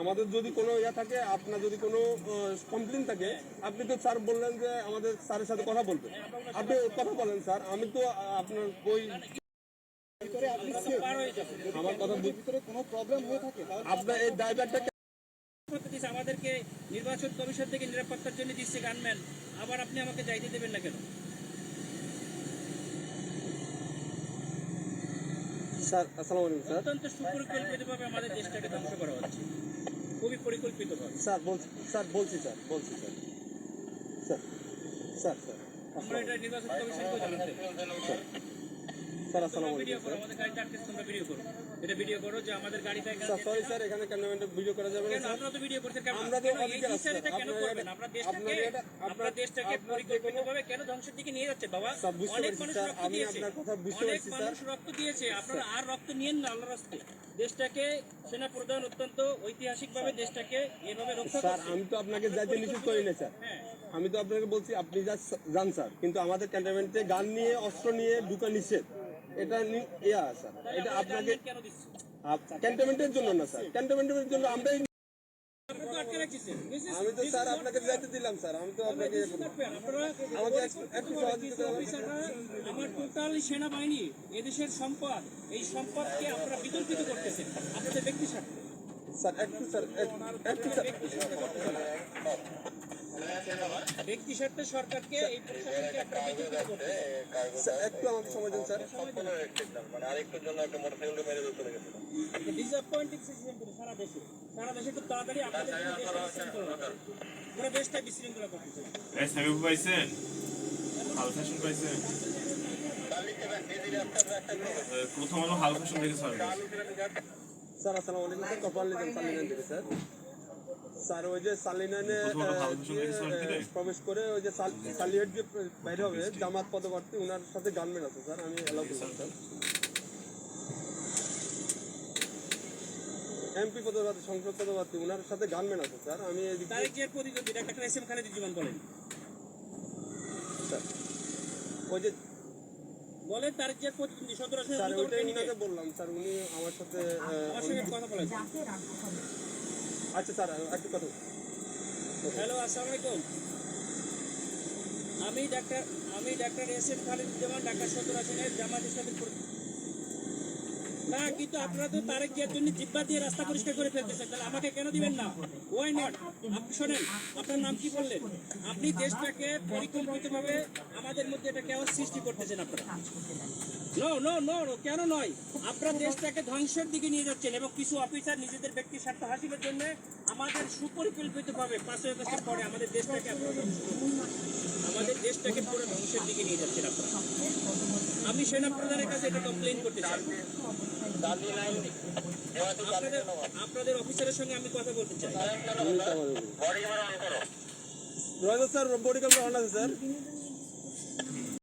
আমাদের যদি কোনো ইয়া থাকে, আপনার যদি কোনো কমপ্লেন থাকে, আপনি তো স্যার বললেন যে আমাদের স্যারের সাথে কথা বলবেন। আপনি কথা বলেন স্যার আমি তো আপনার ওই আমার কথা ভিতরে কোনো প্রবলেম হয়ে থাকে আপনার এই ড্রাইভারটা করতে দিচ্ছে আমাদেরকে নির্বাচন কমিশন থেকে নিরাপত্তার জন্য দিচ্ছে গানম্যান আবার আপনি আমাকে যাইতে দেবেন না কেন? স্যার আসসালামু আলাইকুম স্যার। অত্যন্ত সুপরিকল্পিতভাবে আমাদের দেশটাকে ধ্বংস করা হচ্ছে। খুবই পরিকল্পিতভাবে স্যার বলছি স্যার বলছি স্যার বলছি স্যার। Sir sir sir. আমরা এটা নির্বাচন কমিশনকে জানাতে স্যার এটা ভিডিও করো যে আমাদের গাড়িটা সরি স্যার এখানে কেন ভিডিও করা যাবে না আপনারা তো ভিডিও করতে আমরা তো কেন? আছে, কেন করবেন? এটা- আপনার আপনার দেশটাকে এটা- আপনার আপনার- দেশটাকে আপনার যে কোনো- পরিকল্পিতভাবে কেন ধ্বংসের দিকে নিয়ে যাচ্ছে বাবা? অনেক মানুষ রক্ত আমি দিয়েছে। আপনার কথা বুঝতে পারছি, স্যার। মানুষ রক্ত দিয়েছে। আপনারা আর রক্ত নিয়েন না আল্লাহর দেশটাকে সেনা প্রধান অত্যন্ত ঐতিহাসিকভাবে দেশটাকে এভাবে রক্ষা স্যার আমি তো আপনাকে যাইতে নিষেধ করি না স্যার। হ্যাঁ। আমি তো আপনাকে বলছি আপনি যা যান স্যার কিন্তু আমাদের ক্যান্টনমেন্টে গান নিয়ে অস্ত্র নিয়ে ঢুকা নিষেধ। এটা ইয়া স্যার এটা আপনাকে ক্যান্টনমেন্টের জন্য না স্যার ক্যান্টনমেন্টের জন্য আমরাই আমি তো স্যার আপনাকে. যাইতে দিলাম স্যার আমি তো আপনাকে. আমাকে একটু- সহযোগিতা আমার টোটাল সেনাবাহিনী এদেশের সম্পদ এই সম্পদকে আপনারা বিতর্কিত করতেছেন। আপনাদের ব্যক্তি স্বার্থে। স্যার একটু স্যার এক- একটু স্যার। ব্যক্তি স্বার্থে সরকারকে এই প্রশাসনকে আপনারা বিতর্কিত করতেছেন একটু আমাকে সময় দিন স্যার ডিসঅ্যাপয়েন্টিং সিচুয়েশন করে সারা দেশে। সারা দেশে খুব তাড়াতাড়ি আপনাদের জন্য। পুরো দেশটা বিশৃঙ্খলা করতেছে এই সাবিব পাইছেন? হাল ফ্যাশন পাইছেন? প্রথম আলো হাল ফ্যাশন থেকে সার্ভিস স্যার আসসালামু আলাইকুম স্যার। কপাল নিজাম থেকে স্যার। স্যার ওই যে সালিনানে যে? প্রবেশ করে ওই যে সালিয়েট যে বাইরে হবে জামাত পদপ্রার্থী ওনার সাথে গানম্যান আছে স্যার আমি এলাও করলাম স্যার। এমপি পদপ্রার্থী সংসদ পদপ্রার্থী ওনার সাথে গানম্যান আছে স্যার আমি তারেক জিয়ার প্রতিদ্বন্দ্বী doctor S M Khaled Jibon বলেন। স্যার ওই যে বলেন তারেক জিয়ার প্রতিদ্বন্দ্বী সতেরো স্যার ওইটাই ওনাকে বললাম স্যার উনি আমার সাথে আমার সঙ্গে কথা বলেন। আচ্ছা স্যার একটু কথা হ্যালো, আসসালামু আলাইকুম। আমি ডাক্তার আমি doctor S M Khaliduzzaman doctor সদর আসেনের জামাত ইসলামের প্র- না কিন্তু আপনারা তো তারেক জিয়ার জিব্বা দিয়ে রাস্তা পরিষ্কার করে তাহলে আমাকে কেন দিবেন না? ওয়াই নট আপনি শোনেন, আপনার নাম কি বললেন? আপনি দেশটাকে পরিকল্পিতভাবে আমাদের মধ্যে এটা কেমন সৃষ্টি করতেছেন আপনারা। কেন নয়? দেশটাকে ধ্বংসের দিকে নিয়ে যাচ্ছেন এবং কিছু অফিসার নিজেদের ব্যক্তি স্বার্থ হাসিলের জন্য আমাদের সুপরিকল্পিতভাবে পাঁচই আগস্টের পরে আমাদের দেশটাকে। আমাদের দেশটাকে পুরো ধ্বংসের দিকে নিয়ে যাচ্ছেন আপনারা। আমি সেনা প্রধানের কাছে এটা কমপ্লেন করতে চাই। আপনাদের আপনাদের অফিসারের সঙ্গে আমি কথা বলতে চাই। রয়েছে স্যার বডি ক্যামেরা অন আছে স্যার